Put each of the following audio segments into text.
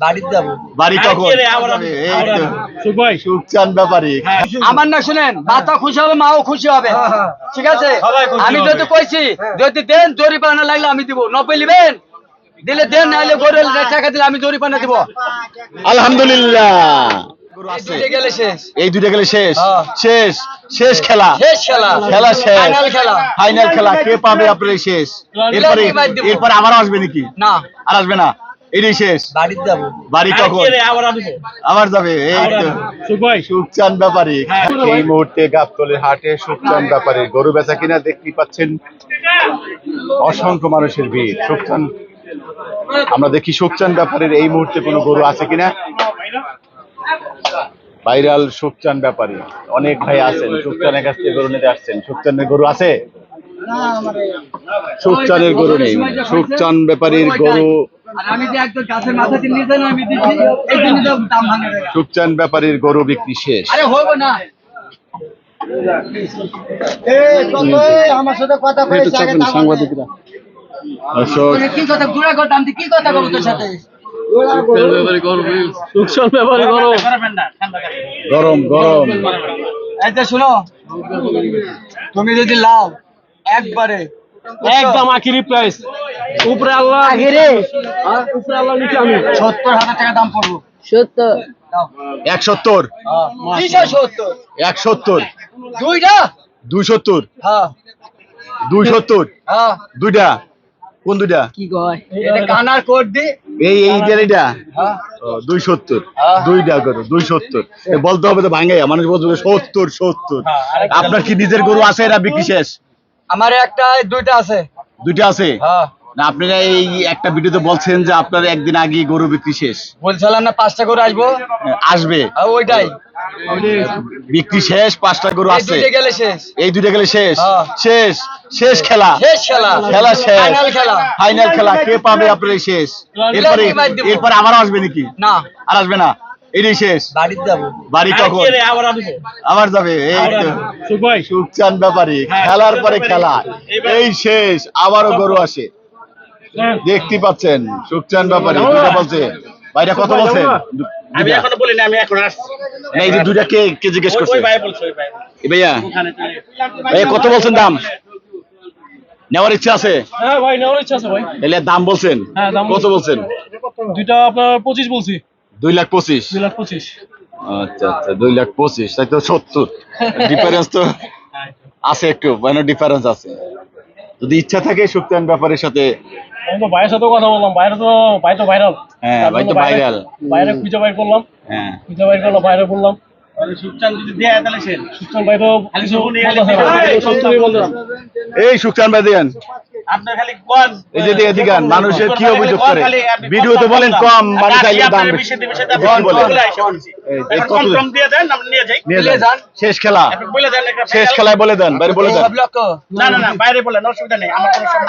বাড়ি কখন? সুখচান ব্যাপারী। আমার না শুনেন বাচ্চা খুশি হবে মাও খুশি হবে। ঠিক আছে? আমি যদি কইছি যদি দেন জরিপানা লাগলে আমি দিব। নব্বই নিবেন? দিলে দেন নাইলে গরুর টাকা দিলে আমি জরিপানা দিব। আলহামদুলিল্লাহ। এই। দুইটা গেলে শেষ। এই দুইটা গেলে শেষ। হ্যাঁ। শেষ। শেষ খেলা। শেষ খেলা। খেলা শেষ। ফাইনাল খেলা। কে পাবে আপনার এই শেষ এরপরে এরপরে আবার আসবে নাকি? না। আর আসবে না? এটাই শেষ। বাড়িতে যাব। বাড়ি কখন? আবার যাবে? এই তো। সুখচান ব্যাপারী। এই মুহূর্তে গাবতলের হাটে সুখচান ব্যাপারী। গরু বেচা কিনা দেখতে পাচ্ছেন অসংখ্য মানুষের ভিড়। সুখচান আমরা দেখি সুখচান ব্যাপারের এই মুহূর্তে কোনো গরু আছে কিনা? ভাইরাল সুখচান ব্যাপারী। অনেক ভাই আছেন। সুখচানের কাছ থেকে গরু নিতে আসছেন। সুখচানের গরু আছে? সুখচানের গরু নেই। সুখচান ব্যাপারীর গরু সুখচান ব্যাপারীর গরু বিক্রি শেষ। আরে হবে না। আমার সাথে কথা সাংবাদিকরা। কি কথা ঘুরে কথা কি কথা বলব তোর সাথে? সুখসল ব্যাপারে করো গরম গরম। এই যে শোনো তুমি যদি লাও একবারে একদম আখিরি প্রাইস উপরে আল্লাহ আগে আর উপরে আল্লাহ নিচে আমি। সত্তর হাজার টাকা দাম পড়ব। সত্তর। দাও। এক সত্তর? কিসের সত্তর? এক সত্তর? দুইটা? দুই সত্তর? হ্যাঁ। দুই সত্তর? হ্যাঁ। দুইটা? কোন দুইটা? কি কয়? এটা কানার কোড দি। এই এইটা এইটা হ্যাঁ। ও, দুই সত্তর। হ্যাঁ। দুইটা গরু দুই সত্তর। এ বলতে হবে তো ভাঙে মানুষ বলতে সত্তর সত্তর। আপনার কি নিজের গরু আছে এরা বিক্রি শেষ? আমার একটা দুইটা আছে। দুইটা আছে? হ্যাঁ। না আপনারা এই একটা ভিডিওতে বলছেন যে আপনার একদিন আগে গরু বিক্রি শেষ। বলছিলাম না পাঁচটা করে আসব। আসবে? ওইটাই। বিক্রি শেষ পাঁচটা গরু আছে। গেলে শেষ। এই দুইটা গেলে শেষ? হ্যাঁ। শেষ? শেষ খেলা? শেষ খেলা। খেলা শেষ। ফাইনাল খেলা। ফাইনাল খেলা। কে পাবে আপনার শেষ? এরপরে? এরপরে আবার আসবে নাকি? না। আর আসবে না? এটাই শেষ। বাড়িতে যাব। বাড়ি কখন? আবার যাবে? এই তো। সুখচান ব্যাপারী। খেলার পরে খেলা। এই শেষ। আবারও গরু আসে। দেখতে পাচ্ছেন। সুখচান ব্যাপারী। দুইটা বলছে। ভাইরা কত বলছেন? দু- আমি এখনও বলিনি আমি এখন আসছি। এই যে দুইটা কে কে জিজ্ঞেস করছে? ভাই বলছে ওই ভাই। এ ভাইয়া। ভাইয়া কত বলছেন দাম? নেওয়ার ইচ্ছা আছে? হ্যাঁ ভাই নেওয়ার ইচ্ছা আছে ভাই। এলে দাম বলছেন। হ্যাঁ, দাম কত বলছেন? দুইটা আপনার পঁচিশ বলছি। দুই লাখ পঁচিশ। দুই লাখ পঁচিশ। আচ্ছা আচ্ছা দুই লাখ পঁচিশ তাই তো সত্তর। ডিফারেন্স তো আছে একটু মানে ডিফারেন্স আছে। যদি ইচ্ছা থাকে সুক্তান ব্যাপারের সাথে। আমি তো ভাইয়ের সাথেও কথা বললাম বাইরে তো ভাই তো ভাইরাল হ্যাঁ, ভাই তো viral। বাইরে খুঁজে বাইর করলাম। হ্যাঁ। খুঁজে বাইর করলাম বাইরে বললাম। সুকচান যদি দেয় তাহলে সে। সুকচান ভাই তো কিছু বলতেছে না। সত্যই বলতে না। এই সুক্তান ভাই দেন। আপনার খালি কোন এই যে মানুষের কি অভিযোগ করে? বলেন কম মানুষ দাম। শেষ খেলা। শেষ খেলায় বলে দেন বাইরে বলে দেন। না না না বাইরে বলেন অসুবিধা নেই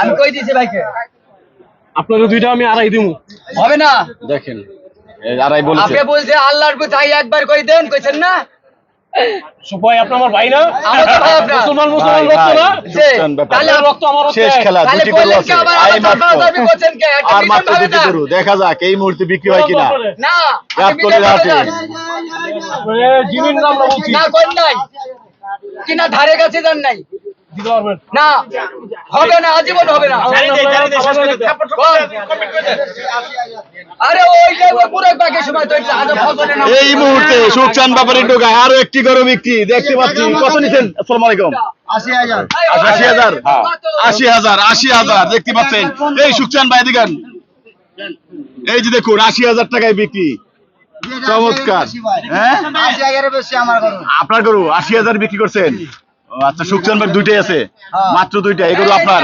আমি কই দিয়েছি ভাইকে? আপনার দুইটা আমি আড়াই দিব হবে না? দেখেন এই আড়াই বলেছে। আপনি বলছে আল্লাহর তাই একবার কই দেন কইছেন না? সুপাই আপনি আমার ভাই না। মুসলমান মুসলমান রক্ত না। তাহলে রক্ত আমার শেষ খেলা দুটি গরু আছে। আই মাত্র আর মাত্র দুটি গরু দেখা যাক এই মুহূর্তে বিক্রি হয় কিনা। না জিমিন নাম না বলছি না কোন নাই। কিনা ধারে কাছে যান নাই। না হবে না আজীবন হবে না। আরে ওই যে ওই পুরো বাকি সময় তো এটা আজব ফসলের নাম। এই মুহূর্তে সুখচান ব্যাপারী ঢোকায় আরও একটি গরু বিক্রি দেখতে পাচ্ছি। কত নিছেন? আসসালামু আলাইকুম। আশি হাজার। আশি হাজার? আশি হাজার দেখতে পাচ্ছেন। এই সুখচান ভাই দিগান এই যে দেখুন আশি হাজার টাকায় বিক্রি। চমৎকার। হ্যাঁ? আপনার গরু আশি হাজার বিক্রি করছেন? আচ্ছা সুখচান ভাই দুইটাই আছে? মাত্র দুইটা এই গরু আপনার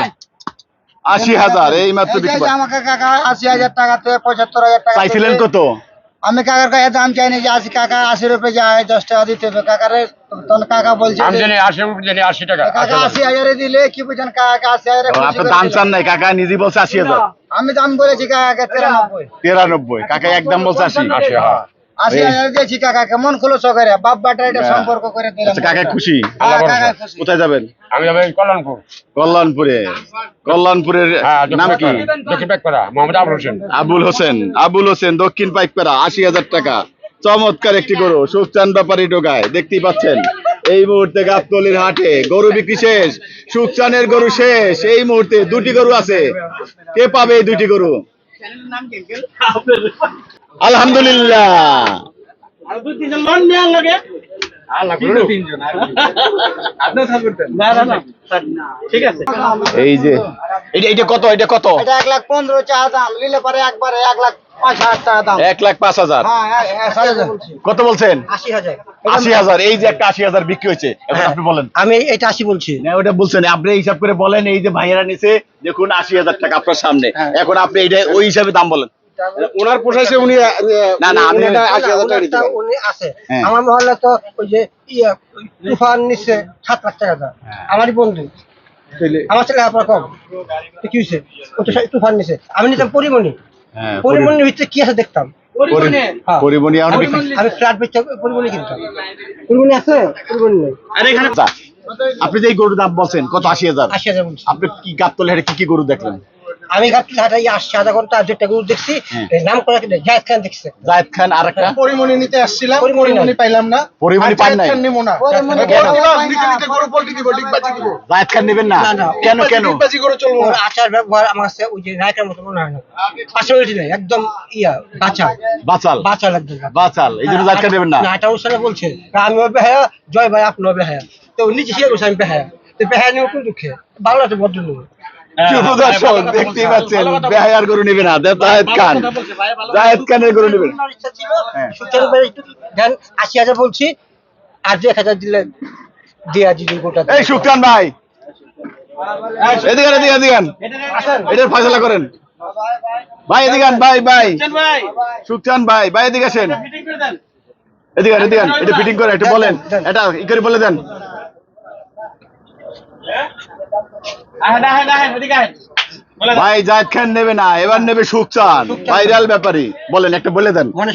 আশি হাজার এই মাত্র আমাকে কাকা আশি হাজার টাকা থেকে পঁচাত্তর হাজার টাকা চাইছিলেন কত? আমি কাকার কাছে দাম চাইনি যে আশি কাকা আশি রুপে যায় দশ টাকা দিতে হবে। কাকার তখন কাকা বলছে আশি জানি আশি টাকা। কাকা আশি হাজারে দিলে কি বুঝেন কাকা আশি হাজারে আপনার দাম চান নাই কাকা নিজে বলছে আশি হাজার। আমি দাম বলেছি কাকাকে তিরানব্বই। তিরানব্বই কাকা একদম বলছে আশি। আশি দিয়েছি কাকা কেমন খুলো সকারে বাপ বাটা এটা হ্যাঁ। সম্পর্ক করে দিলাম। আচ্ছা কাকা খুশি? কাকা খুশি। কোথায় যাবেন? আমি যাব কল্যাণপুর। কল্যাণপুরে। কল্যাণপুরের হ্যাঁ নাম কি? দক্ষিণ করা। মোহাম্মদ আবুল হোসেন। আবুল হোসেন। আবুল হোসেন দক্ষিণ পাইকপাড়া আশি হাজার টাকা। চমৎকার একটি গরু সুখচান ব্যাপারী ঢোকায় দেখতেই পাচ্ছেন এই মুহূর্তে গাবতলির হাটে। গরু বিক্রি শেষ সুখচানের গরু শেষ। এই মুহূর্তে দুটি গরু আছে। কে পাবে এই দুটি গরু? আলহামদুলিল্লাহ। আর দুই তিনজন লোন নেওয়ার লাগে আল্লাহ না না না ঠিক আছে এই যে এটা এটা কত? এটা কত? এক লাখ পনেরো চা দাম নিলে পরে একবারে এক লাখ পাঁচ হাজার টাকা দাম। এক লাখ পাঁচ হাজার? হ্যাঁ এক- এক হাজার বলছি। কত বলছেন? আশি হাজার। এই যে একটা আশি হাজার বিক্রি হয়েছে। আপনি বলেন। আমি এটা আশি বলছি। ওটা বলছেন। আপনি হিসাব করে বলেন এই যে ভাইয়েরা নিছে দেখুন আশি হাজার টাকা আপনার সামনে। হ্যাঁ। এখন আপনি এটা ওই হিসাবে দাম বলেন। ওনার পোষাইছে উনি না না আমি উনি আছে। হ্যাঁ। আমার মহল্লা তো ওই যে ইয়ে তুফান নিচ্ছে সাত লাখ টাকা দাম। আমারই বন্ধু। আমার ছেলে আপনার কম। কি হয়েছে ও তো তুফান নিছে। আমি নিতাম পরিমণি। হ্যাঁ, পরিমণির ভিতরে কি আছে দেখতাম? হ্যাঁ। পরিমণি আমি ফ্ল্যাট বেচে পরিমণি কিনতাম। পরিমণি আছে? পরিমণি নেই। আর এখানে আপনি যে গরুর দাম বলছেন কত? আশি হাজার। আশি হাজার বলছি। আপনি কি গাবতলে কি কি গরু দেখলেন? আমি ঘাটতে হাটাই আসছি আধা ঘণ্টা যেটা গরু দেখছি হ্যাঁ। নাম করে কিনে জায়দ খান দেখছে। জায়েদ খান আর একটা পরিমণি নিতে আসছিলাম পরিমণি পাইলাম না। পরিমণি জায়েদ নাই? খান নেব না। পাই নাই। নিতে নিতে গরু পোল্ট্রি দিব ডিগবাজি দিব। জায়েদ খান নেবেন না? না, না। কেন কেন? ডিগবাজি করে চলবো। আচার ব্যবহার আমার কাছে ওই যে নায়কের মতো মনে হয় না। পার্সোনালিটি নেই একদম ইয়া বাচ্চা বাচাল? বাচ্চা লাগবে বাচাল? এই জন্য জায়েদ খান নেবেন না? না এটা ওর সাথে বলছে। তা আমি ওর বেহায়া জয় ভাই আপনার বেহায়া। তো ও নিজে শিখে বলছে আমি বেহায়া। তো বেহায়া নিয়ে কোন দুঃখে। ভালো আছে ভদ্র লোক শুধু দেখতেই পাচ্ছেন বেহায়ার গরু নেবে না দে- জায়েদ খান। জায়েদ খানের গরু নেবেন দেন আশি হাজার বলছি আর দু এক হাজার দিলে দিয়ে দিদি গোটা এই ভাই। এদিকে এদিকে এদিকে এটার ফয়সলা করেন। ভাই এদিকে ভাই ভাই। ভাই। ভাই ভাই এদিকে আসেন। ফিটিং করে এদিকে এদিকে এটা ফিটিং করে একটু বলেন। এটা ই করে বলে দেন আহেন আহেন আহেন এদিকে আহেন বলে দেন। ভাই জায়েদ খান নেবে না এবার নেবে সুখচান ভাইরাল ব্যাপারী। বলেন একটা বলে দেন। মানে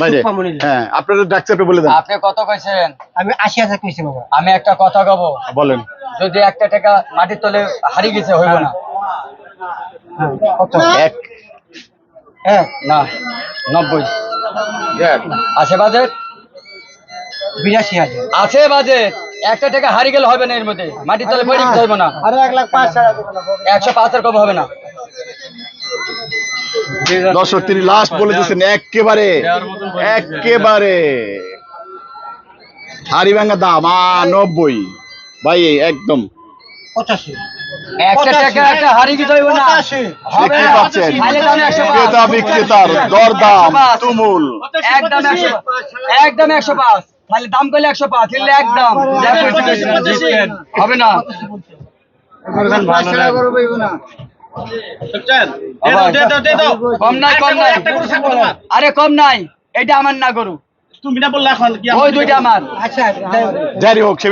হ্যাঁ আপনাদের ডাকছে আপনি বলে দেন। আপনি কত কইছেন? আমি আশি হাজার কইছি বাবা। আমি একটা কথা কব। বলেন। যদি একটা টাকা মাটির তলে হারিয়ে গেছে হইব না? কত এক। হ্যাঁ। না নব্বই। আছে বাজেট? বিরাশি হাজার। আছে বাজেট। একটা টাকা হারিয়ে গেলে হবে না এর মধ্যে। মাটির তলে পড়ে গেলে হইব না। আরে এক লাখ পাঁচ একশো পাঁচের কম হবে না। দর্শক তিনি লাস্ট বলে দিচ্ছেন একেবারে একেবারে। হাড়ি ভাঙা দাম আ নব্বই ভাই একদম। পঁচাশি। হবে একদম একশো পাঁচ। তাহলে দাম করলে একশো পাঁচ একদম হবে না? আরে কম নাই এটা আমার না গরু। তুমি না বললে এখন ওই দুইটা আমার? যাই হোক সে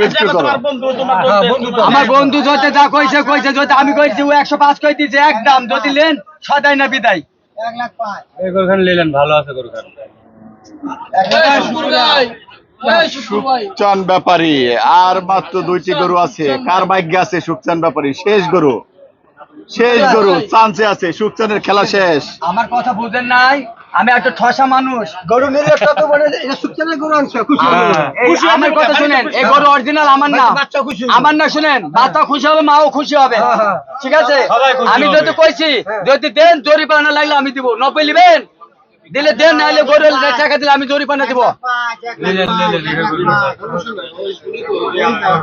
আমার বন্ধু যতে যা কইছে কইছে যদি আমি কইছি ও 105 কই দিছে একদম যদি লেন সদাই না বিদায়। লাখ ভালো আছে ব্যাপারী আর মাত্র দুইটি গরু আছে। কার আছে ব্যাপারী? শেষ গরু। শেষ গরু চান্সে আছে খেলা শেষ আমার কথা বুঝেন নাই আমি একটা ঠসা মানুষ। গরু আমার না। শুনেন বাচ্চা খুশি হবে মাও খুশি হবে। ঠিক আছে? আমি যদি কইছি যদি দেন জরিপানা লাগলে আমি দিব। নব্বই নেবেন দিলে দেন নাহলে গরু টাকা দিলে আমি জরিপানা দিব। পাঁচ, পাঁচ,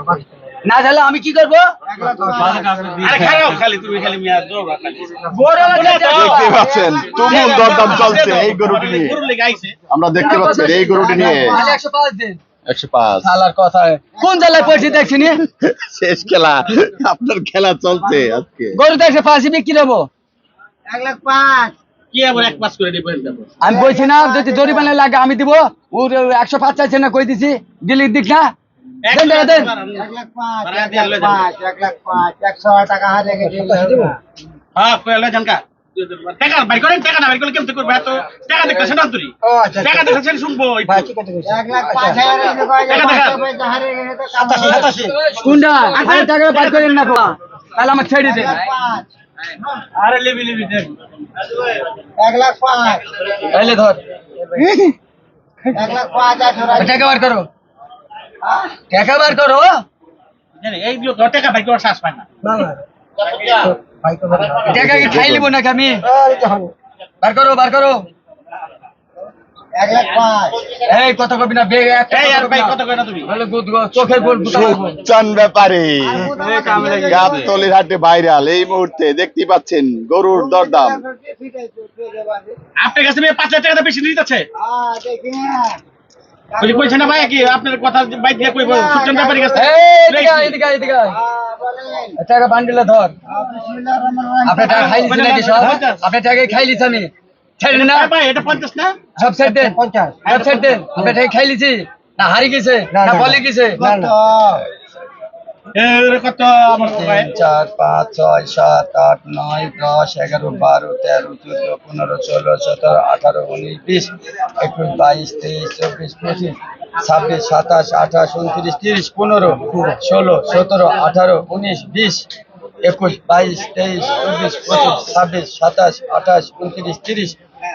পাঁচ। না তাহলে আমি কি করব? দেখতে পাচ্ছেন তুমুল দরদাম চলছে এই গরুটি নিয়ে। আমরা দেখতে পাচ্ছি এই গরুটি নিয়ে। একশো পাঁচ দিন। একশো পাঁচ। শালার কথা। কোন জেলায় পড়ছি দেখছি নি? শেষ খেলা। আপনার খেলা চলছে আজকে। গরু তো একশো পাঁচই বিক্রি হব। এক লাখ পাঁচ। কি আবার এক পাস করে দিবেন আমি বলছি না যদি জরিমানা লাগে আমি দিব। ওর একশো পাঁচ চাইছে না কই দিছি। দিক না। দেন টাকা দিয়ে হ্যাঁ বাইর করেন না বাইর করলে কেমন করব? এত টাকা দেখতেছেন না তুই ও আচ্ছা কোনটা টাকা বাদ করেন না তাহলে আমার ছেড়ে দেন। আরে লিবি লিবি দেখ। এক লাখ পাঁচ। তাহলে ধর। এক লাখ পাঁচ টাকা বার করো। টাকা বার করো। জানি, এইগুলো টাকা ভাই করার শ্বাস পায় না। টাকা কি খাই লিব নাকি আমি? বার করো বার করো। এক লাখ পাঁচ। এই কথা কবি না? বেগ একটা এই আর ভাই কত কয় না তুমি? বলে গুদ চোখের বল বুতা ব্যাপারে। গাবতলির হাটে ভাইরাল এই মুহূর্তে দেখতে পাচ্ছেন গরুর দরদাম। আপনার কাছে মেয়ে পাঁচ হাজার টাকা বেশি নিতে আছে বলি কইছে না ভাই কি আপনার কথা বাইক দিয়ে কইব সুজন ব্যাপারী কাছে এদিকে এদিকে এদিকে টাকা বান্ডিলে ধর। আপনার টাকা নাকি সব? আমি। ছেড়ে না। ভাই, এটা পঞ্চাশ না? সব ছেড়ে দেন পঞ্চাশ। সব ছেড়ে দেন আপনার টাকা খাইলিছি না হারি গেছে না, না না, বলে গেছে। না না। কত আমার ভাই তিন চার পাঁচ ছয় সাত আট নয় দশ এগারো বারো তেরো চোদ্দ পনেরো ষোলো সতেরো আঠারো উনিশ বিশ একুশ বাইশ তেইশ চব্বিশ পঁচিশ ছাব্বিশ সাতাশ আঠাশ উনত্রিশ তিরিশ পনেরো ষোলো সতেরো আঠারো উনিশ বিশ একুশ বাইশ তেইশ চব্বিশ পঁচিশ ছাব্বিশ সাতাশ আঠাশ উনত্রিশ তিরিশ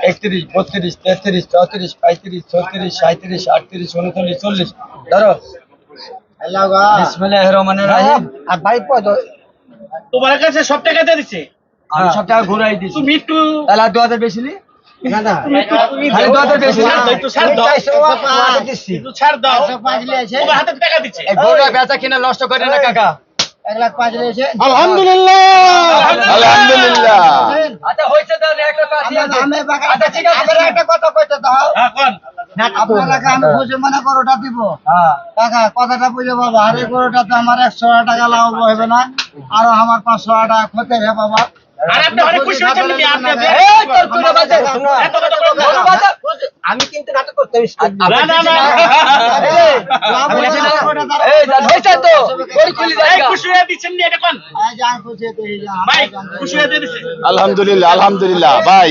একত্রিশ বত্রিশ তেত্রিশ চৌত্রিশ পঁয়ত্রিশ ছত্রিশ সাঁত্রিশ আটত্রিশ উনচল্লিশ চল্লিশ। ধরো। বিসমিল্লাহির রহমানির রহিম। আর ভাই তোমার কাছে সব টাকা দিয়ে দিচ্ছে আমি সব টাকা ঘুরাই দিছি। তুমি একটু তাহলে দু হাজার বেশি নি? না না। খালি দু হাজার বেশি না? ছাড় দাও একটু ছাড় দাও। তোমার হাতে টাকা দিচ্ছে। বেচা কিনা নষ্ট করে না কাকা? এক লাখ পাঁচ রয়েছে আলহামদুলিল্লাহ। আলহামদুলিল্লাহ। আচ্ছা হয়েছে তাহলে আচ্ছা ঠিক আছে আপনারা একটা কথা কইতে দাও। হ্যাঁ আপনাকে আমি খুশি মনে করোটা দিব। হ্যাঁ। কথাটা বুঝে বাবা আরে গরুটাতে আমার একশো টাকা লাভ হবে না। আরও আমার পাঁচশো টাকা ক্ষতি হবে বাবা আর আপনি অনেক খুশি হয়েছেন নাকি আপনি এই তোর বাজে এত কথা। আমি কিন্তু নাটক করতে না, না, না। এই জান হয়েছে তো গরু খুলি এই খুশি হয়ে দিচ্ছেন এটা কোন ভাই খুশি হয়ে দিয়ে আলহামদুলিল্লাহ আলহামদুলিল্লাহ ভাই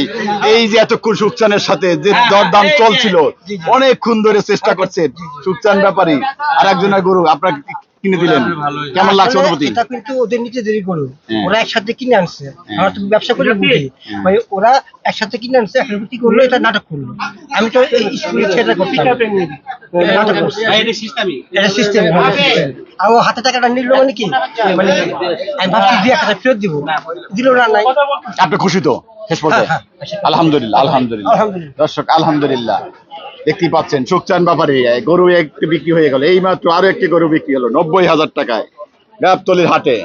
এই যে এতক্ষণ সুকচানের সাথে যে দরদাম চলছিল অনেকক্ষণ ধরে চেষ্টা করছেন সুকচান ব্যাপারী আর একজনের গরু আপনাকে কিনে দিলেন? কেমন লাগছে অনুভূতি? এটা কিন্তু ওদের নিজেদেরই গরু হ্যাঁ। ওরা একসাথে কিনে আনছে। আমরা তো ব্যবসা করে বুঝি। মানে ওরা একসাথে কিনে আনছে কি করল? এটা নাটক করল। আমি তো এই স্কুলে করতাম নাটক করছি। এটা সিস্টেম আর ও হাতে টাকাটা নিল মানে কি? মানে আমি ভাবছি দিয়ে একটা ফেরত দিব। দিল না নাই। আপনি খুশি তো? শেষ হ্যাঁ, হ্যাঁ। আলহামদুলিল্লাহ আলহামদুলিল্লাহ। আলহামদুলিল্লাহ। দর্শক আলহামদুলিল্লাহ। দেখতেই পাচ্ছেন সুখচান ব্যাপারে গরু একটি বিক্রি হয়ে গেল এই মাত্র আরও একটি গরু বিক্রি হলো, নব্বই হাজার টাকায় গাবতলির হাটে।